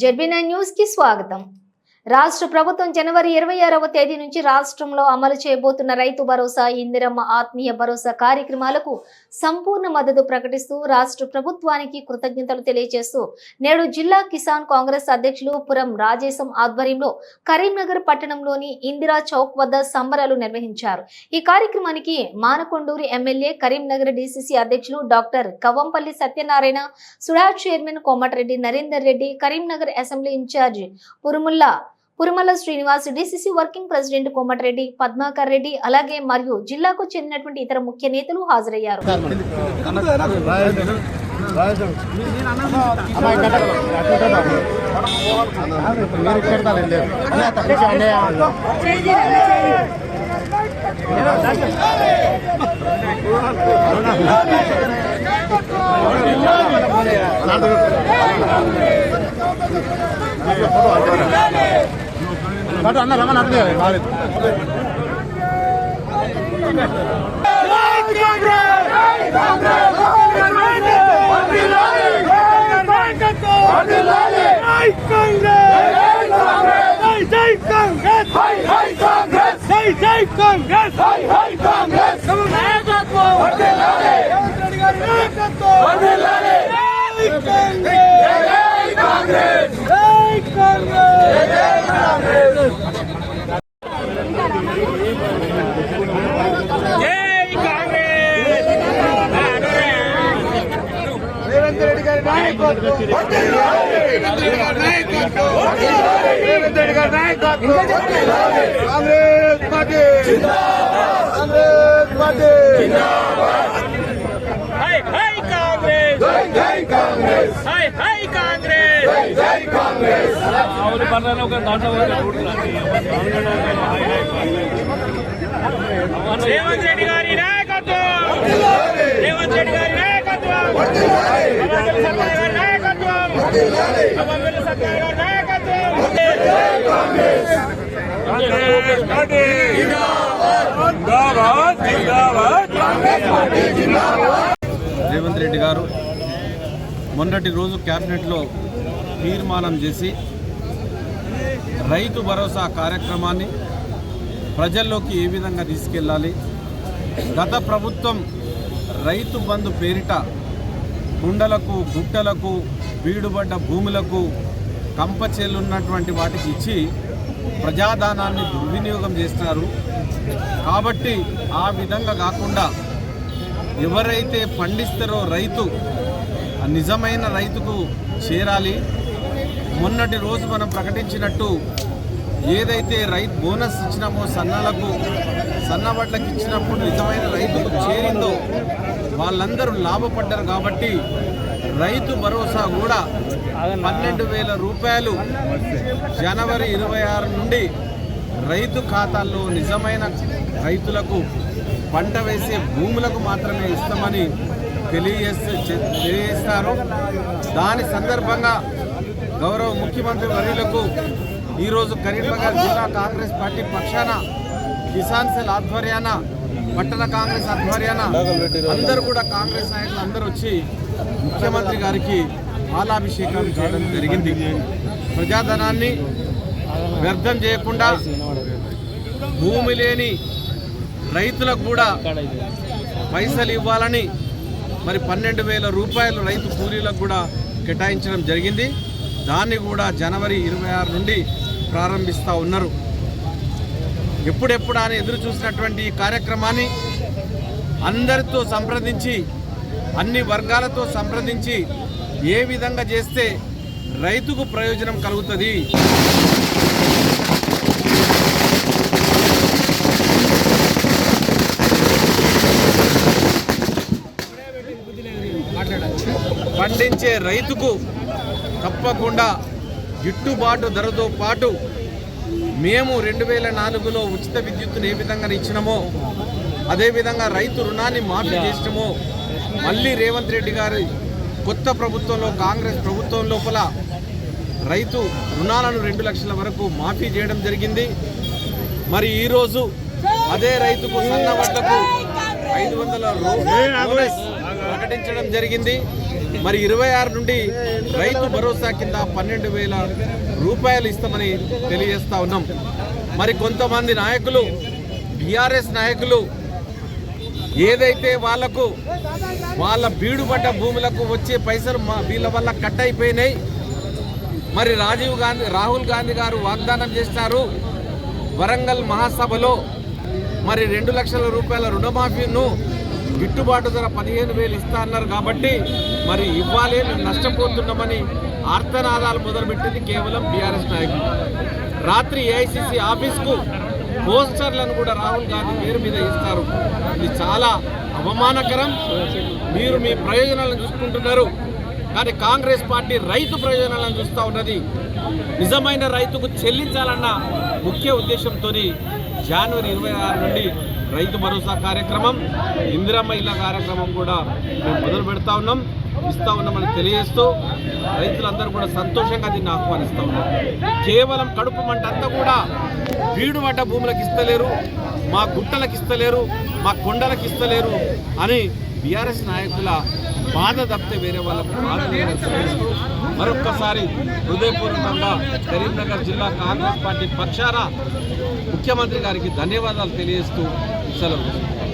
ZB news కి స్వాగతం రాష్ట్ర ప్రభుత్వం జనవరి ఇరవై ఆరవ తేదీ నుంచి రాష్ట్రంలో అమలు చేయబోతున్న రైతు భరోసా ఇందిరమ్మ ఆత్మీయ భరోసా కార్యక్రమాలకు సంపూర్ణ మద్దతు ప్రకటిస్తూ రాష్ట్ర ప్రభుత్వానికి కృతజ్ఞతలు తెలియజేస్తూ నేడు జిల్లా కిసాన్ కాంగ్రెస్ అధ్యక్షులు పురం రాజేశం ఆధ్వర్యంలో కరీంనగర్ పట్టణంలోని ఇందిరా చౌక్ వద్ద సంబరాలు నిర్వహించారు. ఈ కార్యక్రమానికి మానకొండూరు ఎమ్మెల్యే కరీంనగర్ డిసిసి అధ్యక్షులు doctor Kavvampalli Satyanarayana SUDA chairman Komatireddy Narender Reddy Karimnagar assembly incharge పురుముల్లా Purumalla Srinivas DCC working president Komatireddy Padmakar Reddy అలాగే మరియు జిల్లాకు చెందినటువంటి ఇతర ముఖ్య నేతలు హాజరయ్యారు అన్న రమణ అర్థం కాలేదు కాంగ్రెస్ రెడ్డి గారి రేవంత్ రెడ్డి గారి నాయకత్వం కాంగ్రెస్ పార్టీ కాంగ్రెస్! ఆవులు పర్లేదు ఒక దాంట్లో రేవంత్ రెడ్డి గారి నాయకత్వం! రేవంత్ రెడ్డి గారి నాయకత్వం! రేవంత్ రెడ్డి గారు మొన్నటి రోజు క్యాబినెట్లో తీర్మానం చేసి రైతు భరోసా కార్యక్రమాన్ని ప్రజల్లోకి ఏ విధంగా తీసుకెళ్ళాలి? గత ప్రభుత్వం రైతు బంధు పేరిట కుండలకు గుట్టలకు బీడుబడ్డ భూములకు కంపచేలున్నటువంటి వాటికి ఇచ్చి ప్రజాదానాన్ని దుర్వినియోగం చేస్తున్నారు. కాబట్టి ఆ విధంగా కాకుండా ఎవరైతే పండిస్తారో రైతు నిజమైన రైతుకు చేరాలి. మొన్నటి రోజు మనం ప్రకటించినట్టు ఏదైతే రైతు బోనస్ ఇచ్చినామో సన్నాలకు సన్నబడ్లకు ఇచ్చినప్పుడు నిజమైన రైతుకు చేరిందో వాళ్ళందరూ లాభపడ్డారు కాబట్టి రైతు భరోసా కూడా పన్నెండు వేల రూపాయలు. జనవరి ఇరవై ఆరు నుండి రైతు ఖాతాల్లో నిజమైన రైతులకు పంట వేసే భూములకు మాత్రమే ఇస్తామని తెలియజేస్తే తెలియజేస్తారు. దాని సందర్భంగా గౌరవ ముఖ్యమంత్రి వర్యులకు ఈరోజు కరీంనగర్ జిల్లా కాంగ్రెస్ పార్టీ పక్షాన కిసాన్ సెల్ ఆధ్వర్యాన పట్టణ కాంగ్రెస్ ఆధ్వర్యాన అందరూ కూడా కాంగ్రెస్ నాయకులు అందరూ వచ్చి ముఖ్యమంత్రి గారికి మాలాభిషేకం చేయడం జరిగింది. ప్రజాధనాన్ని వ్యర్థం చేయకుండా భూమి లేని రైతులకు కూడా పైసలు ఇవ్వాలని మరి పన్నెండు వేల రూపాయలు రైతు కూలీలకు కూడా కేటాయించడం జరిగింది. దాన్ని కూడా జనవరి ఇరవై ఆరు నుండి ప్రారంభిస్తూ ఉన్నారు. ఎప్పుడెప్పుడు అని ఎదురు చూసినటువంటి ఈ కార్యక్రమాన్ని అందరితో సంప్రదించి అన్ని వర్గాలతో సంప్రదించి ఏ విధంగా చేస్తే రైతుకు ప్రయోజనం కలుగుతుంది? పండించే రైతుకు తప్పకుండా గిట్టుబాటు ధరతో పాటు మేము రెండు వేల నాలుగులో ఉచిత విద్యుత్తును ఏ విధంగా ఇచ్చినామో అదేవిధంగా రైతు రుణాన్ని మాఫీ చేసినామో మళ్ళీ రేవంత్ రెడ్డి గారి కొత్త ప్రభుత్వంలో కాంగ్రెస్ ప్రభుత్వం లోపల రైతు రుణాలను రెండు లక్షల వరకు మాఫీ చేయడం జరిగింది. మరి ఈరోజు అదే రైతుకు సన్న వడ్లకు ఐదు వందల ప్రకటించడం జరిగింది. మరి ఇరవై ఆరు నుండి రైతు భరోసా కింద పన్నెండు వేల రూపాయలు ఇస్తామని తెలియజేస్తా ఉన్నాం. మరి కొంతమంది నాయకులు బీఆర్ఎస్ నాయకులు ఏదైతే వాళ్ళకు వాళ్ళ బీడుపడ్డ భూములకు వచ్చే పైసలు మా వీళ్ళ వల్ల కట్ అయిపోయినాయి. మరి రాజీవ్ గాంధీ రాహుల్ గాంధీ గారు వాగ్దానం చేశారు. వరంగల్ మహాసభలో మరి రెండు లక్షల రూపాయల రుణమాఫీను గిట్టుబాటు ధర పదిహేను వేలు ఇస్తా అన్నారు కాబట్టి మరి ఇవ్వాలి మేము నష్టపోతున్నామని ఆర్తనాదాలు మొదలుపెట్టింది కేవలం బీఆర్ఎస్ నాయకులు. రాత్రి ఏఐసిసి ఆఫీస్కు పోస్టర్లను కూడా రాహుల్ గాంధీ పేరు మీద ఇస్తారు. ఇది చాలా అవమానకరం. మీరు మీ ప్రయోజనాలను చూసుకుంటున్నారు. కానీ కాంగ్రెస్ పార్టీ రైతు ప్రయోజనాలను చూస్తూ ఉన్నది. నిజమైన రైతుకు చెల్లించాలన్న ముఖ్య ఉద్దేశంతో జనవరి ఇరవై ఆరు నుండి రైతు భరోసా కార్యక్రమం ఇందిరమ్మ ఇళ్ళ కార్యక్రమం కూడా మేము మొదలు పెడతా ఉన్నాం ఇస్తా ఉన్నామని తెలియజేస్తూ రైతులందరూ కూడా సంతోషంగా దీన్ని ఆహ్వానిస్తూ ఉన్నాం. కేవలం కడుపు మంట అంతా కూడా బీడు పడ్డ భూములకు ఇస్తలేరు మా గుట్టలకు ఇస్తలేరు మా కొండలకు ఇస్తలేరు అని బీఆర్ఎస్ నాయకుల బాధ తప్పితే వేరే వాళ్ళకు బాధ తెలియజేస్తూ మరొక్కసారి హృదయపూర్వకంగా కరీంనగర్ జిల్లా కాంగ్రెస్ పార్టీ పక్షాన ముఖ్యమంత్రి గారికి ధన్యవాదాలు తెలియజేస్తూ चला.